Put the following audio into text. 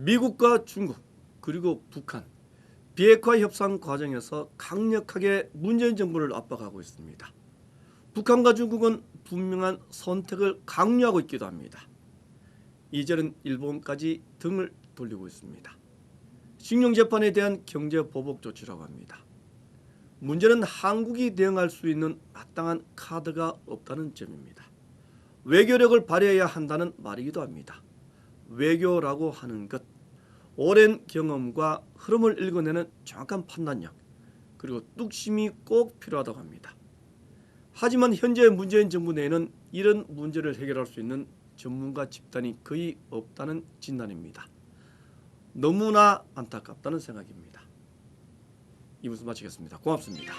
미국과 중국 그리고 북한 비핵화 협상 과정에서 강력하게 문재인 정부를 압박하고 있습니다. 북한과 중국은 분명한 선택을 강요하고 있기도 합니다. 이제는 일본까지 등을 돌리고 있습니다. 식량 재판에 대한 경제 보복 조치라고 합니다. 문제는 한국이 대응할 수 있는 마땅한 카드가 없다는 점입니다. 외교력을 발휘해야 한다는 말이기도 합니다. 외교라고 하는 것, 오랜 경험과 흐름을 읽어내는 정확한 판단력, 그리고 뚝심이 꼭 필요하다고 합니다. 하지만 현재 문재인 정부 내에는 이런 문제를 해결할 수 있는 전문가 집단이 거의 없다는 진단입니다. 너무나 안타깝다는 생각입니다. 이부수 마치겠습니다. 고맙습니다.